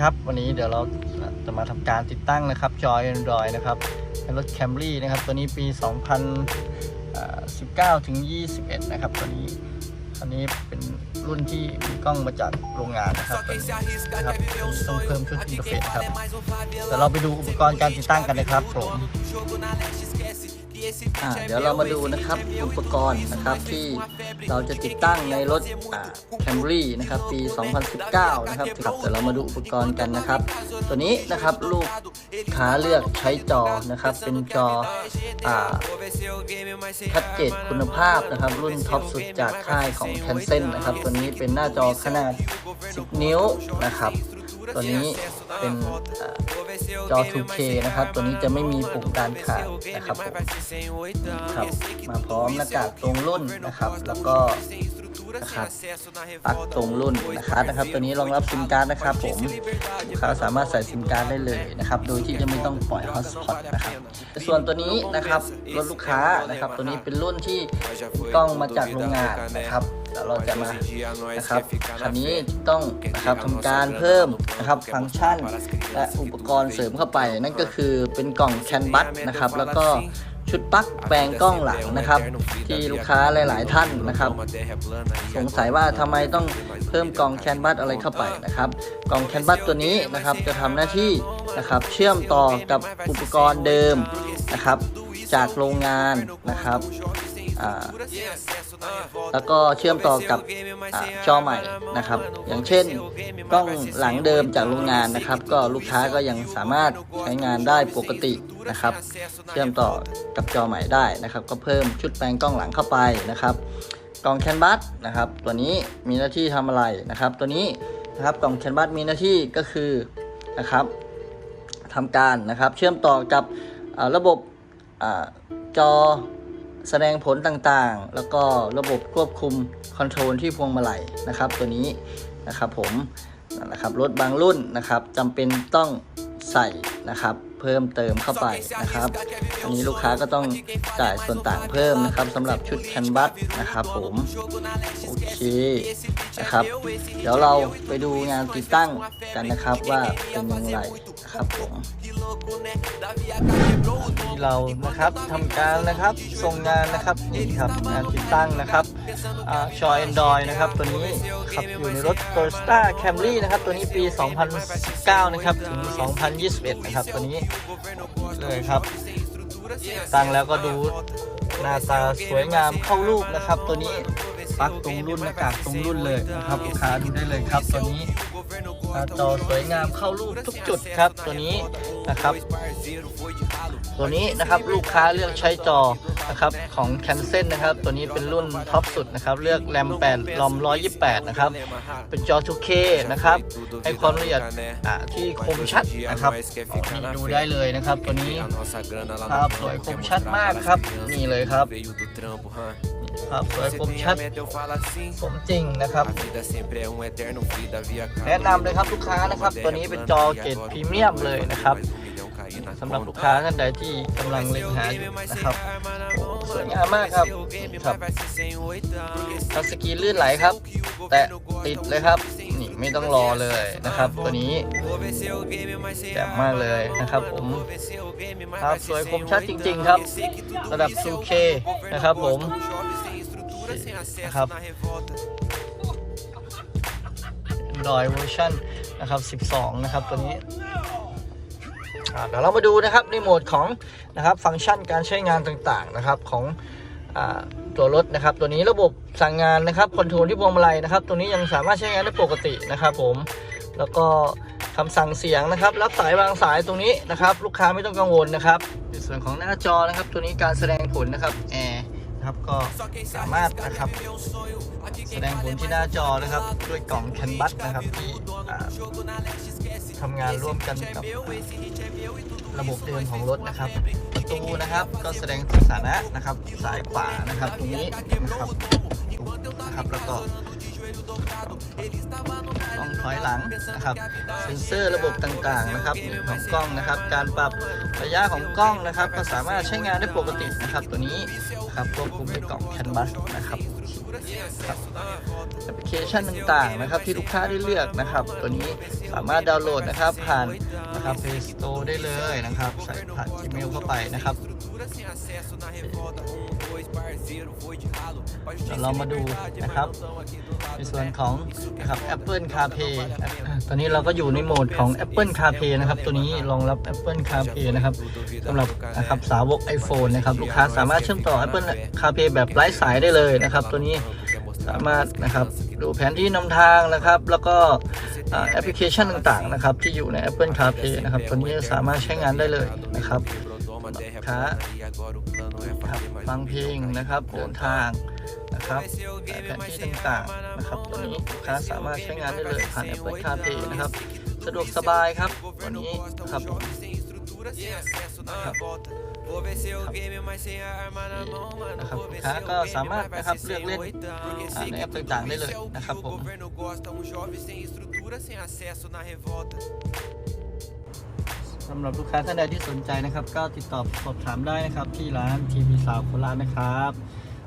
ครับ วันนี้เดี๋ยวเราจะมาทำการติดตั้งนะครับจอย Android นะครับในรถ Camry นะครับ ตัวนี้ปี 2019 ถึง 21 นะครับ ตัวนี้อันนี้เป็นรุ่นที่มีกล้องมาจากโรงงานนะครับตัวนี้นะครับต้องเพิ่มชุดอินเทอร์เฟซครับเดี๋ยวเราไปดูอุปกรณ์การติดตั้งกันนะครับผม อ่าเดี๋ยวเรามาดูนะครับอุปกรณ์นะครับที่เราจะติดตั้งในรถอ่า Camry นะครับปี 2019 นะครับครับเดี๋ยวเรามาดูอุปกรณ์กันนะครับ ตัวนี้นะครับลูกค้าเลือกใช้จอนะครับ เป็นจออ่าพัดเกตคุณภาพนะครับ รุ่นท็อปสุดจากค่ายของ c a n c e n นะครับ ตัวนี้เป็นหน้าจอขนาด 10 นิ้วนะครับ ตัวนี้เป็น จอ 2K นะครับ ตัวนี้จะไม่มีปุ่มการขาดนะครับผมครับ มาพร้อมหน้ากากตรงรุ่นนะครับ แล้วก็นะครับปลั๊กตรงรุ่นนะครับนะครับ ตัวนี้รองรับซิมการ์ดนะครับ ผมลูกค้าสามารถใส่ซิมการ์ดได้เลยนะครับ โดยที่จะไม่ต้องปล่อยฮอตสปอตนะครับส่วนตัวนี้นะครับรถลูกค้านะครับ ตัวนี้เป็นรุ่นที่กล้องมาจากโรงงานนะครับเดี๋ยวเราจะมานะครับคันนี้ต้องนะครับทำการเพิ่มนะครับฟังก์ชัน และอุปกรณ์เสริมเข้าไป นั่นก็คือเป็นกล่องแคนบัสนะครับแล้วก็ชุดปลั๊กแปลงกล้องหลังนะครับ ที่ลูกค้าหลาย ๆ ท่านนะครับ สงสัยว่าทำไมต้องเพิ่มกล่องแคนบัสอะไรเข้าไปนะครับกล่องแคนบัสตัวนี้นะครับจะทำหน้าที่นะครับเชื่อมต่อกับอุปกรณ์เดิมนะครับ จากโรงงานนะครับ อ่าแล้วก็เชื่อมต่อกับอจอใหม่นะครับ อย่างเช่นกล้องหลังเดิมจากโรงงานนะครับ ก็ลูกค้าก็ยังสามารถใช้งานได้ปกตินะครับ เชื่อมต่อกับจอใหม่ได้นะครับ ก็เพิ่มชุดแปลงกล้องหลังเข้าไปนะครับ กล่องแคนบัสนะครับ ตัวนี้มีหน้าที่ทำอะไรนะครับ ตัวนี้นะครับกล่องแคนบัสมีหน้าที่ก็คือนะครับทำการนะครับ เชื่อมต่อกับระบบจอ แสดงผลต่างๆ แล้วก็ระบบควบคุมคอนโทรลที่พวงมาลัยนะครับตัวนี้นะครับผมนะครับรถบางรุ่นนะครับจำเป็นต้องใส่นะครับเพิ่มเติมเข้าไปนะครับอันนี้ลูกค้าก็ต้องจ่ายส่วนต่างเพิ่มนะครับสำหรับชุดแคนบัสนะครับผมโอเคนะครับ เดี๋ยวเราไปดูงานติดตั้งกันนะครับว่าเป็นอย่างไร ครับผมที่เรานะครับทำการนะครับส่งงานนะครับนี่ครับงานติดตั้งนะครับชอยแอนดรอยนะครับตัวนี้ขับอยู่ในรถ t o y o t a Camry นะครับตัวนี้ปี 2019 นะครับถึง 2021 นะครับตัวนี้เลยครับตั้งแล้วก็ดูหน้าตาสวยงามเข้ารูปนะครับตัวนี้ ปลั๊กตรงรุ่นหน้ากากตรงรุ่นเลยนะครับลูกค้าดูได้เลยครับตัวนี้หน้าจอสวยงามเข้ารูปทุกจุดครับตัวนี้นะครับ ตัวนี้นะครับลูกค้าเลือกใช้จอนะครับของ c a n c e n นะครับ ตัวนี้เป็นรุ่นท็อปสุดนะครับ เลือกแรม8ลอม128 นะครับ เป็นจอ 2K นะครับ ให้ความละเอียดที่คมชัดนะครับนี่ดูได้เลยนะครับ ตัวนี้ครับสวยคมชัดมากครับ นี่เลยครับ ครับสวยคมชัดสมจริงนะครับ แนะนำเลยครับลูกค้านะครับ ตัวนี้เป็นจอเกรดพรีเมียมเลยนะครับสำหรับลูกค้าท่านใดที่กำลังเล็งหาอยู่นะครับโอ้สวยงามมากครับครับทัชสกรีนลื่นไหลครับ แต่ติดเลยครับนี่ไม่ต้องรอเลยนะครับ ตัวนี้แจ่มมากเลยนะครับ ผมครับสวยคมชัดจริง ๆ ครับ ระดับ 2K นะครับผม นะครับ Android เวอร์ชันนะครับ 12 นะครับ ตัวนี้อ่าเดี๋ยวเรามาดูนะครับในโหมดของนะครับฟังก์ชันการใช้งานต่างๆนะครับของอาตัวรถนะครับ ตัวนี้ระบบสั่งงานนะครับคอนโทรลที่พวงมาลัยนะครับ ตัวนี้ยังสามารถใช้งานได้ปกตินะครับผม แล้วก็คำสั่งเสียงนะครับ รับสายวางสายตรงนี้นะครับ ลูกค้าไม่ต้องกังวลนะครับในส่วนของหน้าจอนะครับ ตัวนี้การแสดงผลนะครับแอร์ นะครับ ก็สามารถนะครับแสดงผลที่หน้าจอนะครับ ด้วยกล่องแคนบัสนะครับที่ทำงานร่วมกันกับระบบเดิมของรถนะครับประตูนะครับ ก็แสดงสถานะนะครับ สายขวานะครับ ตรงนี้นะครับ นะครับแล้วก็กล้องถอยหลังนะครับเซ็นเซอร์ระบบต่างๆนะครับของกล้องนะครับ การปรับระยะของกล้องนะครับ ก็สามารถใช้งานได้ปกตินะครับ ตัวนี้นะครับควบคุมในกล่องแคนบัสนะครับครับ แอปพลิเคชันต่างๆนะครับที่ลูกค้าได้เลือกนะครับ ตัวนี้สามารถดาวน์โหลดนะครับ ผ่านนะครับ Play Store ได้เลยนะครับ ใส่ผ่าน Gmail เข้าไปนะครับเดี๋ยวเรามาดูนะครับ ในส่วนของนะครับ Apple CarPlay ตอนนี้เราก็อยู่ในโหมดของ Apple CarPlay นะครับ ตัวนี้รองรับ Apple CarPlay นะครับสำหรับนะครับสาวก iPhone นะครับ ลูกค้าสามารถเชื่อมต่อ Apple CarPlay แบบไร้สายได้เลยนะครับ ตัวนี้ สามารถนะครับดูแผนที่นำทางนะครับ แล้วก็แอปพลิเคชันต่างๆนะครับ ที่อยู่ใน Apple CarPlay นะครับตัวนี้สามารถใช้งานได้เลยนะครับลูกค้าครับฟังเพลงนะครับเดินทางนะครับแผนที่ต่างๆนะครับตัวนี้ลูกค้าสามารถใช้งานได้เลยผ่าน Apple CarPlay นะครับ สะดวกสบายครับตัวนี้ครับครับ นะครับลูกค้าก็สามารถนะครับเลือกเล่นอ่าในแอปต่างๆได้เลยนะครับผมสำหรับลูกค้าท่านใดที่สนใจนะครับ ก็ติดต่อสอบถามได้นะครับ ที่ร้านทีวีสาวโคราชนะครับ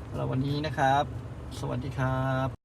สำหรับวันนี้นะครับ สวัสดีครับ